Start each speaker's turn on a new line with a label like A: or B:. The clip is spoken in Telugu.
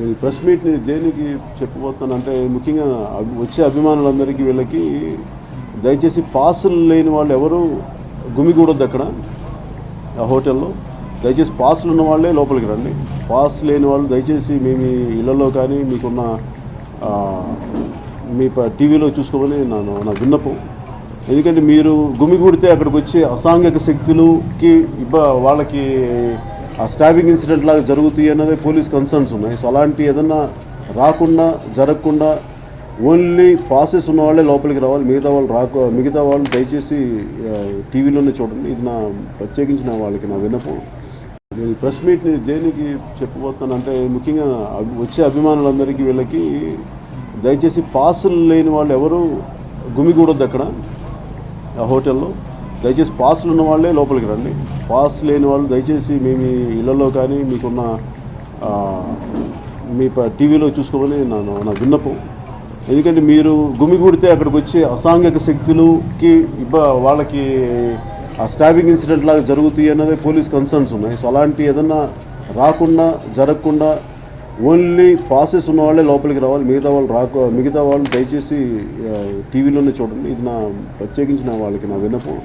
A: నేను ప్రెస్ మీట్ని దేనికి చెప్పబోతున్నానంటే ముఖ్యంగా అభి- వచ్చే అభిమానులందరికీ వీళ్ళకి దయచేసి పాసులు లేని వాళ్ళు ఎవరు గుమిగూడొద్దు అక్కడ ఆ హోటల్లో. దయచేసి పాసులు ఉన్న వాళ్ళే లోపలికి రండి. పాస్ లేని వాళ్ళు దయచేసి మీ మీ ఇళ్ళలో కానీ మీకున్న మీ టీవీలో చూసుకోమని నన్ను నా విన్నపం. ఎందుకంటే మీరు గుమిగూడితే అక్కడికి వచ్చే అసాంఘిక శక్తులకి ఇబ్బ వాళ్ళకి ఆ స్టాబింగ్ ఇన్సిడెంట్ లాగా జరుగుతాయి అన్నది పోలీస్ కన్సర్న్స్ ఉన్నాయి. సో అలాంటి ఏదన్నా రాకుండా జరగకుండా ఓన్లీ ప్రాసెస్ ఉన్న వాళ్ళే లోపలికి రావాలి. మిగతా వాళ్ళు రాక మిగతా వాళ్ళు దయచేసి టీవీలోనే చూడండి. ఇది నా ప్రత్యేకించిన వాళ్ళకి నా విన్నపం. నేను ప్రెస్ మీట్ని దేనికి చెప్పబోతానంటే ముఖ్యంగా అభి- వచ్చే అభిమానులందరికీ వీళ్ళకి దయచేసి పాసులు లేని వాళ్ళు ఎవరు గుమిగూడొద్దు అక్కడ ఆ హోటల్లో దయచేసి పాసులు ఉన్న వాళ్ళే లోపలికి రండి. పాస్ లేని వాళ్ళు దయచేసి మీ మీ ఇళ్ళలో కానీ మీకున్న మీ టీవీలో చూసుకోమని నా నా విన్నపం. ఎందుకంటే మీరు గుమిగూడితే అక్కడికి వచ్చి అసాంఘిక శక్తులకి ఇబ్బ వాళ్ళకి ఆ స్టాబింగ్ ఇన్సిడెంట్ లాగా జరుగుతాయి అనేది పోలీస్ కన్సర్న్స్ ఉన్నాయి. సో అలాంటి ఏదన్నా రాకుండా జరగకుండా ఓన్లీ పాసెస్ ఉన్న వాళ్ళే లోపలికి రావాలి. మిగతా వాళ్ళు రాక మిగతా వాళ్ళు దయచేసి టీవీలోనే చూడండి. ఇది నా ప్రత్యేకించిన వాళ్ళకి నా విన్నపం.